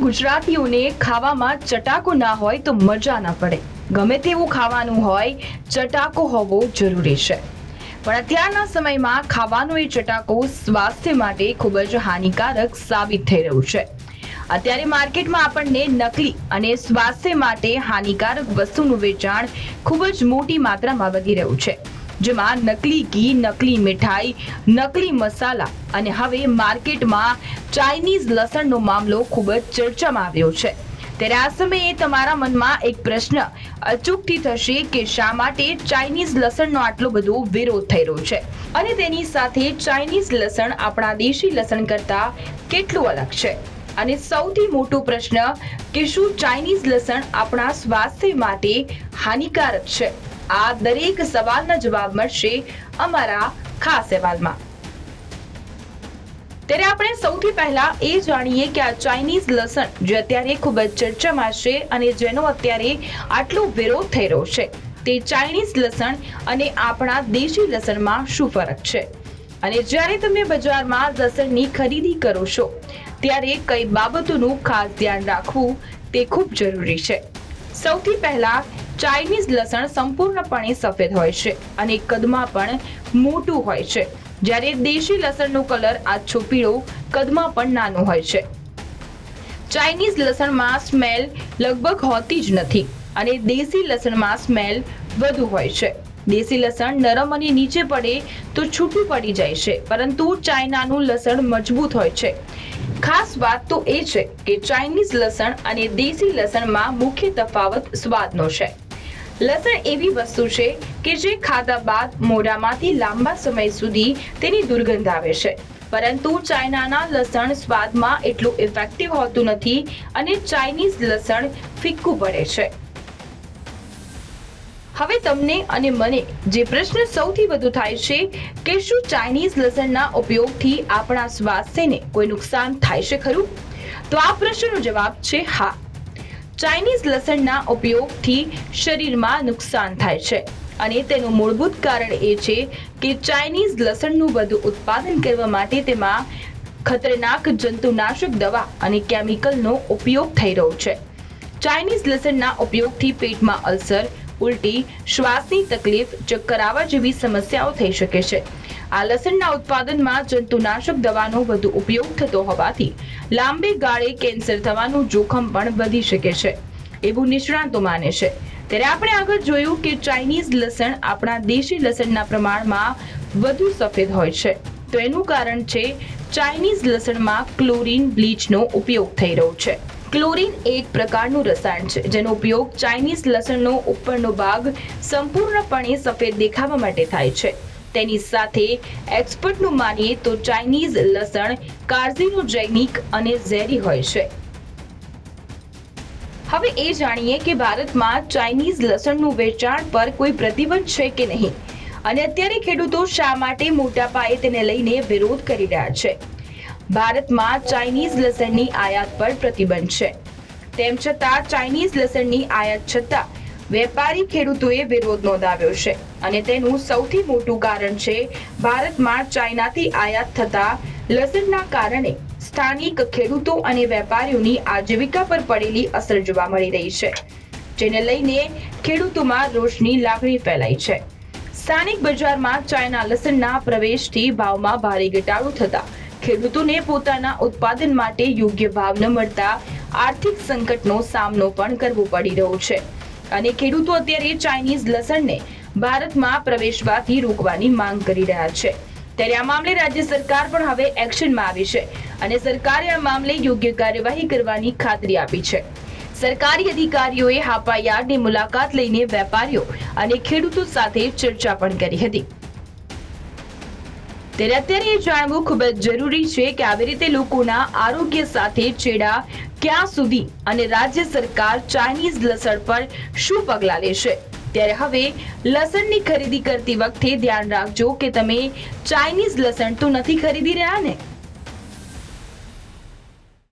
ગુજરાતીઓને ખાવામાં ચટાકો ના હોય તો મજા ના પડે. ગમે તેવું ખાવાનું હોય, ચટાકો હોવો જરૂરી છે. પણ અત્યારના સમયમાં ખાવાનો એ ચટાકો સ્વાસ્થ્ય માટે ખૂબ જ હાનિકારક સાબિત થઈ રહ્યું છે. અત્યારે માર્કેટમાં આપણને નકલી અને સ્વાસ્થ્ય માટે હાનિકારક વસ્તુનું વેચાણ ખૂબ જ મોટી માત્રામાં વધી રહ્યું છે. જેમાં નકલી ઘી, નકલી મીઠાઈ, નકલી મસાલા અને હવે માર્કેટમાં ચાઇનીઝ લસણનો મામલો ખૂબ જ ચર્ચામાં આવ્યો છે. ત્યારે આ સમયે તમારા મનમાં એક પ્રશ્ન અચૂકથી થશે કે શા માટે ચાઇનીઝ લસણનો આટલો બધો વિરોધ થઈ રહ્યો છે? અને તેની સાથે ચાઇનીઝ લસણ આપણા દેશી લસણ કરતાં કેટલું અલગ છે? અને સૌથી મોટો પ્રશ્ન કે શું ચાઇનીઝ લસણ આપણા સ્વાસ્થ્ય માટે હાનિકારક છે? આ દરેક સવાલના જવાબ મળશે અમારા ખાસ અહેવાલમાં. ત્યારે આપણે સૌથી પહેલા એ જાણીએ કે આ ચાઇનીઝ લસણ, જે અત્યારે ખૂબ જ ચર્ચામાં છે અને જેનો અત્યારે આટલો વિરોધ થઈ રહ્યો છે, તે ચાઇનીઝ લસણ અને આપણા દેશી લસણમાં શું ફરક છે? અને જ્યારે તમે બજારમાં લસણની ખરીદી કરો છો, ત્યારે કઈ બાબતોનું ખાસ ધ્યાન રાખવું તે ખૂબ જરૂરી છે. સૌથી પહેલા ચાઇનીઝ લસણ સંપૂર્ણપણે સફેદ હોય છે અને કદમાં પણ મોટું હોય છે. જ્યારે દેશી લસણનો કલર આછો પીળો, કદમાં પણ નાનું હોય છે. ચાઇનીઝ લસણમાં સ્મેલ લગભગ હોતી જ નથી અને દેશી લસણમાં સ્મેલ વધુ હોય છે. દેશી લસણ નરમ અને નીચે પડે તો છૂટું પડી જાય છે, પરંતુ ચાઇનાનું લસણ મજબૂત હોય છે. ખાસ વાત તો એ છે કે ચાઇનીઝ લસણ અને દેશી લસણમાં મુખ્ય તફાવત સ્વાદનો છે. લસણ એવી વસ્તુ છે કે જે ખાધા બાદ મોઢામાંથી લાંબા સમય સુધી તેની દુર્ગંધ આવે છે. પરંતુ ચાઇનાના લસણ સ્વાદમાં એટલું ઇફેક્ટિવ હોતું નથી અને ચાઇનીઝ લસણ ફિક્કું પડે છે. હવે તમને અને મને જે પ્રશ્ન સૌથી વધુ થાય છે કે શું ચાઇનીઝ લસણના ઉપયોગથી આપણા સ્વાસ્થ્યને કોઈ નુકસાન થાય છે ખરું? તો આ પ્રશ્નનો જવાબ છે હા. ચાઇનીઝ લસણના ઉપયોગથી શરીરમાં નુકસાન થાય છે. અને તેનું મૂળભૂત કારણ એ છે કે ચાઇનીઝ લસણનું વધુ ઉત્પાદન કરવા માટે તેમાં ખતરનાક જંતુનાશક દવા અને કેમિકલનો ઉપયોગ થઈ રહ્યો છે. ચાઇનીઝ લસણના ઉપયોગથી પેટમાં અલ્સર ઉલટી શ્વાસની તકલીફ, ચક્કર આવવા જેવી સમસ્યાઓ થઈ શકે છે. આ લસણના ઉત્પાદનમાં જંતુનાશક દવાનો વધુ ઉપયોગ થતો હોવાથી લાંબે ગાળે કેન્સર થવાનું જોખમ પણ વધી શકે છે. એવું નિષ્ણાંતો માને છે. ત્યારે આપણે આગળ જોયું કે ચાઇનીઝ લસણ આપણા દેશી લસણના પ્રમાણમાં વધુ સફેદ હોય છે. તો એનું કારણ છે, ચાઇનીઝ લસણમાં ક્લોરીન બ્લીચનો ઉપયોગ થઈ રહ્યો છે. ક્લોરીન એક પ્રકારનું રસાયણ છે, જેનો ઉપયોગ ચાઇનીઝ લસણનો ઉપરનો ભાગ સંપૂર્ણપણે સફેદ દેખાવા માટે થાય છે. તેની સાથે એક્સપર્ટનું માનીએ તો ચાઇનીઝ લસણ કાર્સિનોજેનિક અને ઝેરી હોય છે. હવે એ જાણીએ કે ભારતમાં ચાઇનીઝ લસણનું વેચાણ પર કોઈ પ્રતિબંધ છે કે નહીં? અને અત્યારે ખેડૂતો શા માટે મોટા પાયે તેને લઈને વિરોધ કરી રહ્યા છે? ભારતમાં ચાઇનીઝ લસણની આયાત પર પ્રતિબંધ છે. તેમ છતાં, ચાઇનીઝ લસણની આયાત છતાં વેપારી ખેડૂતોએ વિરોધ નોંધાવ્યો છે અને તેનું સૌથી મોટું કારણ છે ભારતમાં ચાઇનાથી આયાત થતા લસણના કારણે સ્થાનિક ખેડૂતો અને વેપારીઓની આજીવિકા પર પડેલી અસર જોવા મળી રહી છે, જેને લઈને ખેડૂતોમાં રોષની લાગણી ફેલાઈ છે. સ્થાનિક બજારમાં ચાઇના લસણના પ્રવેશથી ભાવમાં ભારે ઘટાડો થતા ખેડૂતોને પોતાના ઉત્પાદન માટે યોગ્ય ભાવ ન મળતા આર્થિક સંકટનો સામનો પણ કરવો પડી રહ્યો છે. અને ખેડૂતો અત્યારે ચાઇનીઝ લસણને ભારતમાં પ્રવેશવાથી રોકવાની માંગ કરી રહ્યા છે. ત્યારે આ મામલે રાજ્ય સરકાર પણ હવે એક્શનમાં આવી છે અને સરકારે આ મામલે યોગ્ય કાર્યવાહી કરવાની ખાતરી આપી છે. સરકારી અધિકારીઓએ હાપા યાર્ડની મુલાકાત લઈને વેપારીઓ અને ખેડૂતો સાથે ચર્ચા પણ કરી હતી. ત્યારે અત્યારે એ જાણવું ખૂબ જ જરૂરી છે કે આવી રીતે લોકોના આરોગ્ય સાથે ચેડા ક્યાં સુધી અને રાજ્ય સરકાર ચાઇનીઝ લસણ પર શું પગલાં લેશે? ત્યારે હવે લસણની ખરીદી કરતી વખતે ધ્યાન રાખજો કે તમે ચાઇનીઝ લસણ તો નથી ખરીદી રહ્યા ને?